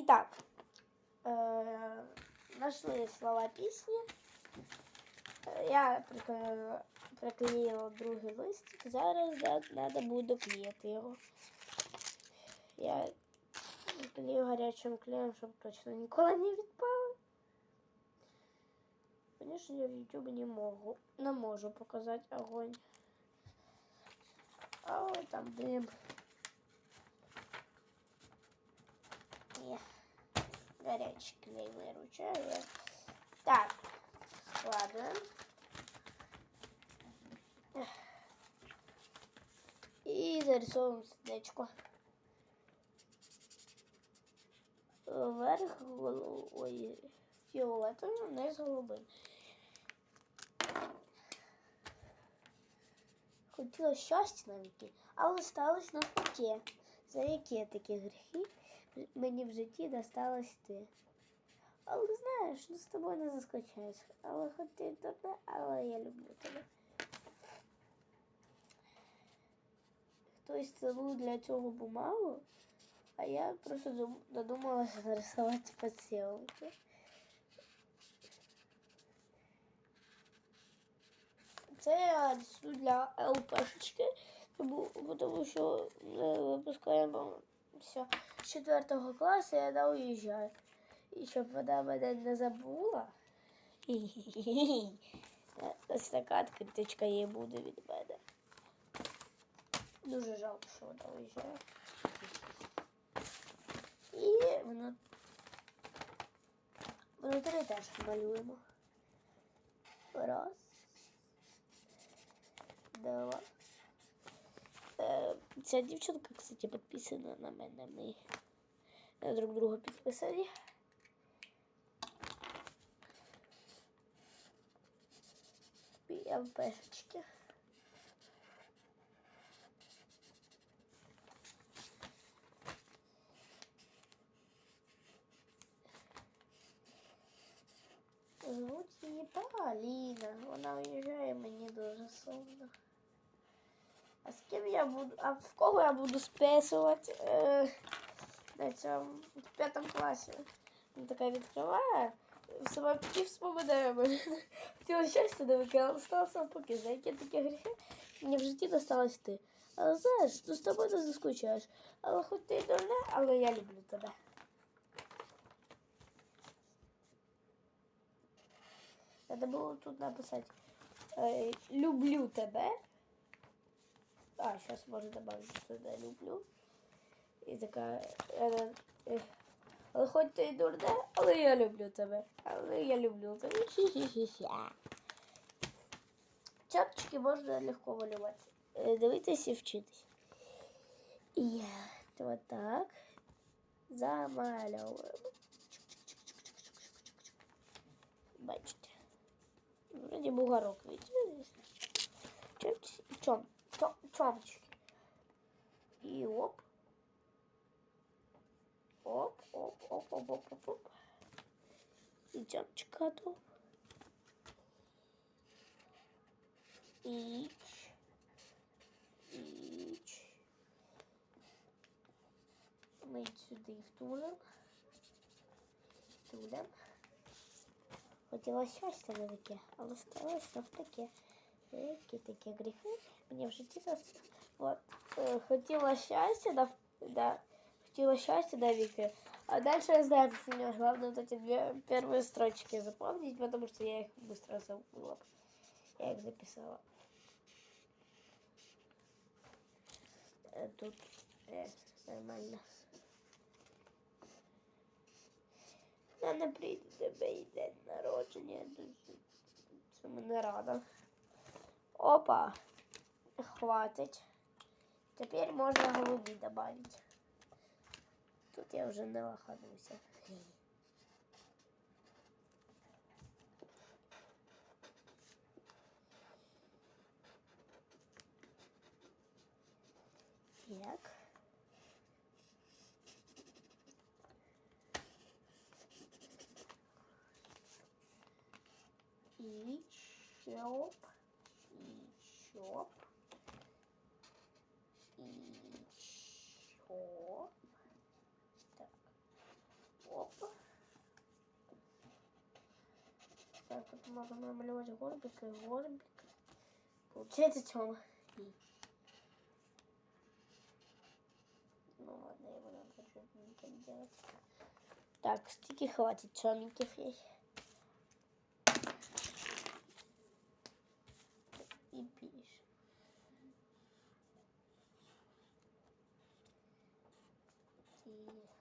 Итак, э, нашли слова пісні. Е, Я приклеїла, приклеїла другий листик. Зараз треба буде доклеїти його. Я клею гарячим клеєм, щоб точно ніколи не відпало. Конечно, я в YouTube не могу, не можу показати огонь. А ой, там дим. Ні. Горячий клей виручаю. Так, складываем. И зарисовываем сердечко. Вверх голу- ой, фіолетовим, вниз голубим. Хотіла щастя навіки, але сталося навпаки. За які такі гріхи мені в житті досталось ти. Але знаєш, ну з тобою не заскочаєш. Але хоч ти дурна, але я люблю тебе. Хтось цілує для цього бумагу, а я просто дум- додумалася нарисувати поцілунки. Це я рисую для ЛПшечки, тому, тому що ми випускаємо все з 4 класу, я уїжджаю. І щоб вона мене не забула. Ось така карточка їй буде від мене. Дуже жалко, що вона уїжджає. І воно внутрі теж малюємо. Раз. Два. Е, Ця дівчинка, кстати, підписана на мене. Ми на друг друга підписані. ЛПшечки. Звуть її Поліна. Вона уїжджає мені дуже сумно. А з ким я буду? А в кого я буду списувати? Е, на цьому в п'ятому класі. Вона така відкриває. Сама пів споминає мене. Хотіла щастя не викинула, сталося поки. За які такі гріхи мені в житті досталось ти. Але знаєш, ну з тобою не заскучаєш. Але хоч ти й дурне, але я люблю тебе. Треба було тут написати е, люблю тебе. А, сейчас можно добавить сюда люблю. І така. Е, е, але хоч ти й дурне, але я люблю тебе. Але я люблю тебе. Хі-хі-хі-хі. Чапочки можна легко малювати. Е, Дивитися і вчитись. І от так. Замальовуємо. Бачите. Вроде бугорок, видите? Чомчики. Чом, Чом, чомчики. И оп. Оп, оп, оп, оп, оп, оп, оп. И чомчик готов. Ич. Ич. Ми сюди втулим. Втулим. Хотіла щастя на таке, але сталося навтаки Які такі гріхи мені в житті зас... От. Е, Хотіла щастя, да, да. Хотіла щастя на веки. А дальше я знаю, что мне главное вот эти две первые строчки запомнить, потому что я их быстро забыла. Я их записала. Э, Тут э, нормально. мене прийде тебе і день народження. я дуже Цьому не рада. Опа. Хватить. Тепер можна голубі добавити. Тут я вже не лохануся. Так. И и чоп. и чоп. Так. Оп. Так, тут можно намалевать горбик и горбик. Получается Тёма. И... Ну ладно, его надо что-то делать. Так, стики хватит, Тёменьких есть. И пишешь. И... о,